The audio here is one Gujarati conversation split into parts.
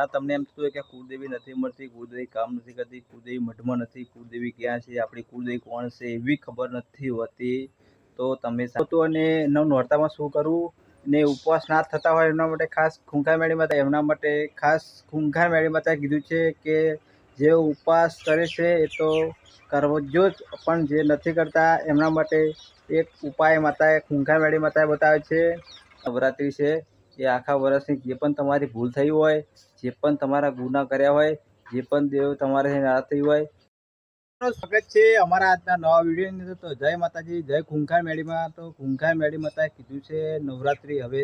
ઘણા તમને એમ થતું હોય કે કુળદેવી નથી મળતી, કુળદેવી કામ નથી કરતી, કુળદેવી મઠમાં નથી, કુળદેવી ક્યાં છે, આપણી કુળદેવી કોણ છે એવી ખબર નથી હોતી. તો તમે તો અને નવ નોરતામાં શું કરવું ને ઉપવાસ ના થતા હોય એમના માટે ખાસ ખૂંખાર મેળી માતા એમના માટે ખાસ ખૂંખાર મેળી માતાએ કીધું છે કે જે ઉપવાસ કરે છે એ તો કરવો જો પણ જે નથી કરતા એમના માટે એક ઉપાય માતાએ ખૂંખાર મેળી માતાએ બતાવે છે. નવરાત્રિ છે એ આખા વર્ષની જે પણ તમારી ભૂલ થઈ હોય, જે પણ તમારા ગુના કર્યા હોય, જે પણ દેવ તમારે નારાજ થઈ હોય. સ્વાગત છે અમારા આજના નવા વિડીયોની અંદર. તો જય માતાજી, જય ખૂંખાર મેળીમાં. તો ખૂંખાર મેળી માતાએ કીધું છે નવરાત્રિ હવે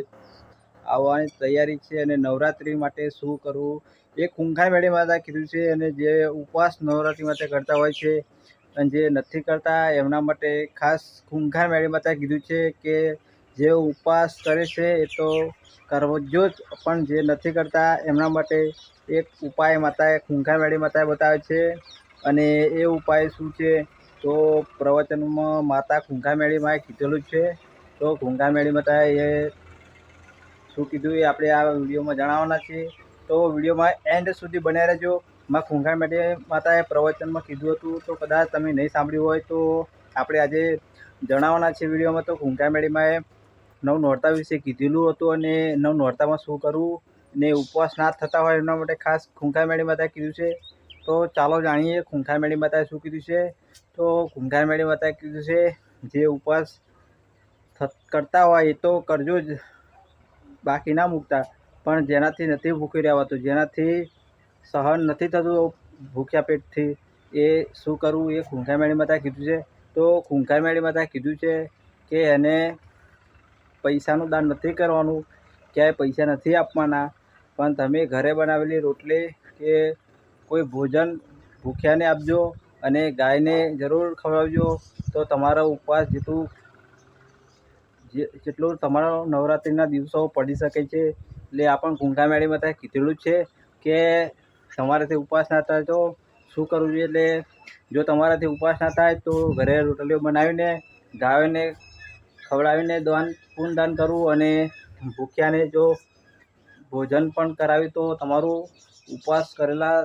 આવવાની તૈયારી છે અને નવરાત્રિ માટે શું કરવું? એ ખૂંખાર મેળી માતાએ કીધું છે અને જે ઉપવાસ નવરાત્રિ માટે કરતા હોય છે અને જે નથી કરતા એમના માટે ખાસ ખૂંખાર મેળી માતાએ કીધું છે કે જે ઉપવાસ કરે છે એ તો કરવો જો પણ જે નથી કરતા એમના માટે એક ઉપાય માતાએ, ખૂંખામેળી માતાએ બતાવે છે. અને એ ઉપાય શું છે? તો પ્રવચનમાં માતા ખૂંખાર માએ કીધેલું છે. તો ખૂંખામેળી માતાએ એ શું કીધું એ આપણે આ વિડીયોમાં જણાવવાના છીએ. તો વિડીયોમાં એન્ડ સુધી બન્યા રહેજો. માં ખૂંખામેળી માતાએ પ્રવચનમાં કીધું હતું, તો કદાચ તમે નહીં સાંભળ્યું હોય તો આપણે આજે જણાવવાના છે વિડીયોમાં. તો ખૂંખામેળીમાં એ નવ નોરતા વિશે કીધેલું હતું અને નવ નોરતામાં શું કરવું ને ઉપવાસ ના થતા હોય એમના માટે ખાસ ખૂંખાર મેળી માતાએ કીધું છે. તો ચાલો જાણીએ ખૂંખાર મેળી માતાએ શું કીધું છે. તો ખૂંખાર મેળી માતાએ કીધું છે, જે ઉપવાસ કરતા હોય એ તો કરજો જ, બાકી ના મૂકતા. પણ જેનાથી નથી ભૂખી રહેવાતું, જેનાથી સહન નથી થતું ભૂખ્યા પેટથી, એ શું કરવું? એ ખૂંખાર મેળી માતાએ કીધું છે. તો ખૂંખાર મેળી માતાએ કીધું છે કે એને પૈસાનું દાન નથી કરવાનું, ક્યાંય પૈસા નથી આપવાના. પણ તમે ઘરે બનાવેલી રોટલી કે કોઈ ભોજન ભૂખ્યાને આપજો અને ગાયને જરૂર ખવડાવજો, તો તમારો ઉપવાસ જેટલું જેટલું તમારો નવરાત્રિના દિવસો પડી શકે છે. એટલે આ પણ ગુંગા મેળી માતાએ કીધેલું છે કે તમારાથી ઉપવાસ ના થાય તો શું કરવું જોઈએ? એટલે જો તમારાથી ઉપવાસ ના થાય તો ઘરે રોટલીઓ બનાવીને ગાયોને ખવડાવીને દાન પૂર્ણ દાન કરવું અને ભૂખ્યાને જો ભોજન પણ કરાવી, તો તમારું ઉપવાસ કરેલા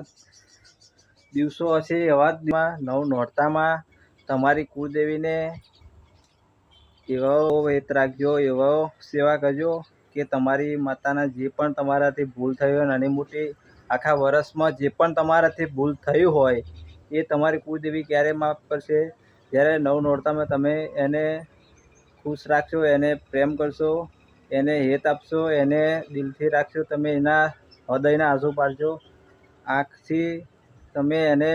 દિવસો હશે એવા જ નવ નોરતામાં તમારી કુળદેવીને એવો વેત રાખજો, એવો સેવા કરજો કે તમારી માતાના જે પણ તમારાથી ભૂલ થઈ હોય નાની મોટી આખા વર્ષમાં જે પણ તમારાથી ભૂલ થઈ હોય, એ તમારી કુળદેવી ક્યારે માફ કરશે? જ્યારે નવ નોરતામાં તમે એને ખુશ રાખશો, એને પ્રેમ કરશો, એને હેત આપશો, એને દિલથી રાખશો, તમે એના હૃદયના આંસુ પાડશો, આંખથી તમે એને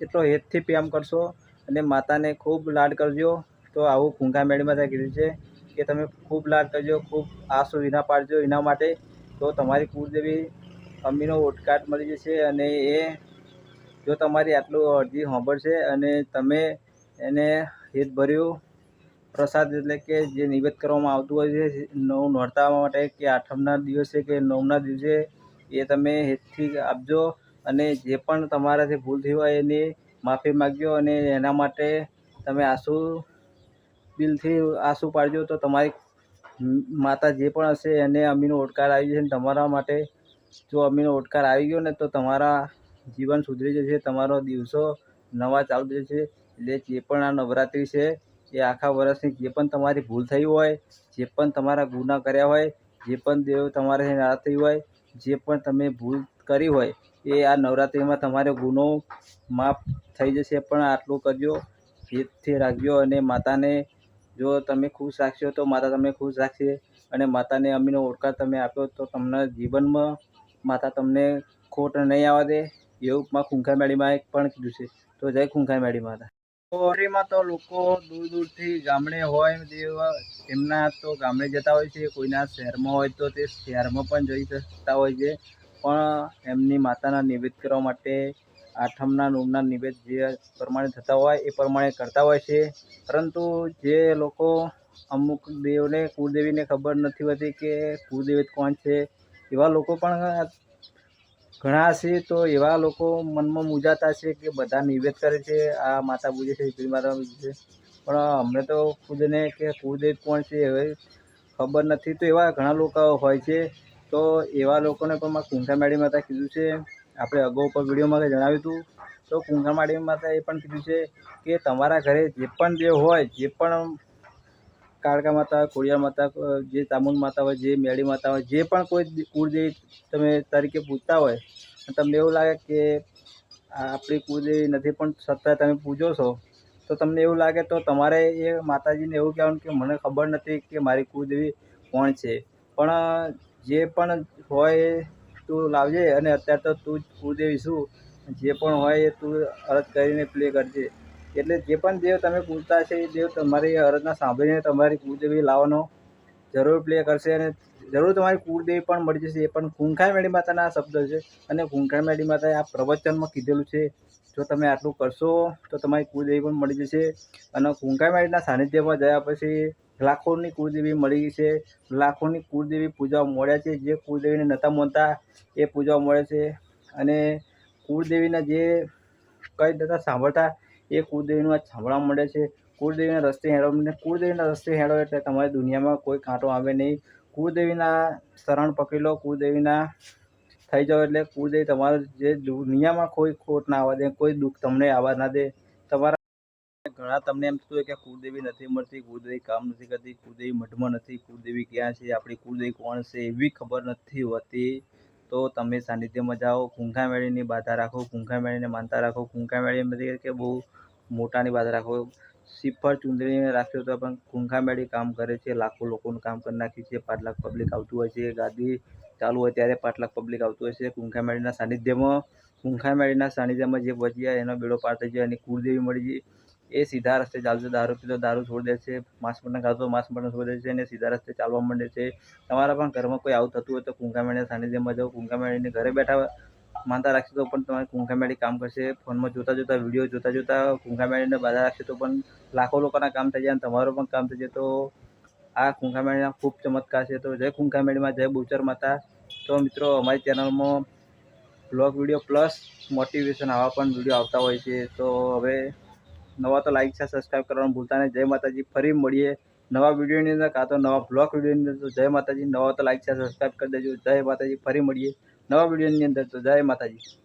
એટલો હેતથી પ્રેમ કરશો અને માતાને ખૂબ લાડ કરજો. તો આવું ખૂંખા મેળીમાં ત્યાં કીધું છે કે તમે ખૂબ લાડ કરજો, ખૂબ આંસુ વિના પાડજો એના માટે. તો તમારી કુળદેવી અમીનો ઓટકાટ મળી જશે અને એ જો તમારી આટલું અરજી સાંભળશે અને તમે એને હિતભર્યું પ્રસાદ એટલે કે જે નિવેદ કરવામાં આવતું હોય છે, નવ નોરતા માટે કે આઠમના દિવસે કે નવમના દિવસે એ તમે હેતથી આપજો અને જે પણ તમારાથી ભૂલ થઈ હોય એની માફી માગજો અને એના માટે તમે આંસુ દિલથી આંસુ પાડજો તો તમારી માતા જે પણ હશે એને અમીનો ઓડકાર આવી જશે તમારા માટે જો અમીનો ઓડકાર આવી ગયો ને તો તમારા જીવન સુધરી જશે, તમારો દિવસો નવા ચાલુ જશે એટલે જે પણ આ નવરાત્રિ છે એ આખા વર્ષની જે પણ તમારી ભૂલ થઈ હોય, જે પણ તમારા ગુના કર્યા હોય, જે પણ દેવ તમારાથી નારાજ થઈ હોય, જે પણ તમે ભૂલ કરી હોય, એ આ નવરાત્રિમાં તમારો ગુનો માફ થઈ જશે. પણ આટલું કરજો જેથી રાખજો અને માતાને જો તમે ખુશ રાખશો તો માતા તમને ખુશ રાખશે અને માતાને અમીનો ઓળખાર તમે આપ્યો તો તમને જીવનમાં માતા તમને ખોટ નહીં આવવા દે. એવું માં ખૂંખા મેળીમાં એક પણ કીધું છે. તો જય ખૂંખા મેળી માતા. નવરાત્રિમાં તો લોકો દૂર દૂરથી ગામડે હોય એમના તો ગામડે જતા હોય છે, કોઈના શહેરમાં હોય તો તે શહેરમાં પણ જઈ શકતા હોય છે. પણ એમની માતાના નિવેદ કરવા માટે આઠમના નોમના નિવેદ જે પ્રમાણે થતા હોય એ પ્રમાણે કરતા હોય છે. પરંતુ જે લોકો અમુક દેવને, કુળદેવીને ખબર નથી હોતી કે કુળદેવી કોણ છે, એવા લોકો પણ ઘણા છે તો એવા લોકો મનમાં મૂંઝાતા છે કે બધા નિવેદ કરે છે, આ માતા પૂજે છે પેલી માતા પૂજે છે. પણ અમને તો ખુદને કે કુળદેવ કોણ છે હવે ખબર નથી. તો એવા ઘણા લોકો હોય છે. તો એવા લોકોને પણ મારે કુંઠા મેળી માતા કીધું છે. આપણે અગાઉ પર વિડીયોમાં જણાવ્યું હતું. તો કુંઠા માડી માતા એ પણ કીધું છે કે તમારા ઘરે જે પણ દેવ હોય, જે પણ કાળકા માતા, ખોડિયાર માતા જે ચામુંડ માતા હોય, જે મેળી માતા હોય, જે પણ કોઈ કુળદેવી તમે તરીકે પૂજતા હોય તમને એવું લાગે કે આપણી કુળદેવી નથી, પણ છતાં તમે પૂજો છો, તો તમને એવું લાગે તો તમારે એ માતાજીને એવું કહેવાનું કે મને ખબર નથી કે મારી કુળદેવી કોણ છે, પણ જે પણ હોય તું લાવજે, અને અત્યારે તો તું જ કુળદેવી છું, જે પણ હોય એ તું અરજ કરીને પ્લે કરજે. એટલે જે પણ દેવ તમે પૂજતા છે એ દેવ તમારી અરજના સાંભળીને તમારી કુળદેવી લાવવાનો જરૂર પ્લે કરશે અને જરૂર તમારી કુળદેવી પણ મળી જશે. એ પણ ખૂંખાઈ મેળી માતાના શબ્દ છે અને ખૂંખાઈ મેળી માતાએ આ પ્રવચનમાં કીધેલું છે. જો તમે આટલું કરશો તો તમારી કુળદેવી પણ મળી જશે અને ખૂંખાઈ મેળીના સાનિધ્યમાં ગયા પછી લાખોની કુળદેવી મળી છે. લાખોની કુળદેવી પૂજા મળ્યા છે. જે કુળદેવીને નહોતા મળતા એ પૂજવા મળે છે. અને કુળદેવીના જે કંઈ નહોતા સાંભળતા એ કુળદેવીનું આ સાંભળવા મળે છે. કુળદેવીના રસ્તે હેડો કુળદેવીના રસ્તે હેડો એટલે તમારી દુનિયામાં કોઈ કાંટો આવે નહીં. કુળદેવીના શરણ પકડી લો, કુળદેવીના થઈ જાઓ એટલે કુળદેવી તમારું જે દુનિયામાં કોઈ ખોટ ના આવવા દે, કોઈ દુઃખ તમને આવવા ના દે. તમારા ઘણા તમને એમ થતું હોય કે કુળદેવી નથી મળતી, કુળદેવી કામ નથી કરતી, કુળદેવી મઠમાં નથી, કુળદેવી ક્યાં છે, આપણી કુળદેવી કોણ છે એવી ખબર નથી હોતી. તો તમે સાનિધ્યમાં જાઓ કુંખા મેળીની બાધા રાખો કુંખા મેળીને માનતા રાખો. કુંખા મેળી બધી કે બહુ મોટાની બાધા રાખો. સિફર ચૂંદડીને રાખ્યો તો પણ કુંખા મેળી કામ કરે છે, લાખો લોકોનું કામ કરી નાખ્યું છે પાંચ લાખ પબ્લિક આવતું હોય છે, ગાદી ચાલુ હોય ત્યારે પાંચ લાખ પબ્લિક આવતું હોય છે. કુંખા મેળીના સાનિધ્યમાં કુંખા મેળીના સાનિધ્યમાં જે બચ્યા એનો બેડો પાર થઈ જાય અને કુળદેવી મળી જાય એ સીધા રસ્તે ચાલશે, દારૂ પીતો દારૂ છોડી દે છે, માંસ મટન ખાતો માંસ મટન છોડી દે અને સીધા રસ્તે ચાલવા માંડે છે. તમારા પણ ઘરમાં કોઈ આવું થતું હોય તો કુંકા મેળીના સાનિધ્યમાં જાઓ. કુંકા મેળીને ઘરે બેઠા માનતા રાખશો તો પણ તમારે કુંકા મેળી કામ કરશે. ફોનમાં જોતા જોતા, વીડિયો જોતા જોતા કુંકા મેળીને બાધા રાખશે તો પણ લાખો લોકોના કામ થઈ જાય અને તમારું પણ કામ થઈ જાય. તો આ કુંકા મેળીના ખૂબ ચમત્કાર છે. તો જય કુંકા મેળીમાં, જય બુચર માતા. તો મિત્રો, અમારી ચેનલમાં બ્લોગ વીડિયો પ્લસ મોટિવેશન આવા પણ વીડિયો આવતા હોય છે. તો હવે નવા તો લાઈક છે સબસ્ક્રાઈબ કરવાનું ભૂલતા નહીં. જય માતાજી, ફરી મળીએ નવા વિડીયોની અંદર, કાં તો નવા બ્લોગ વિડીયોની અંદર. તો જય માતાજી, નવા તો લાઈક છે સબસ્ક્રાઈબ કરી દેજો. જય માતાજી, ફરી મળીએ નવા વિડીયોની અંદર. તો જય માતાજી.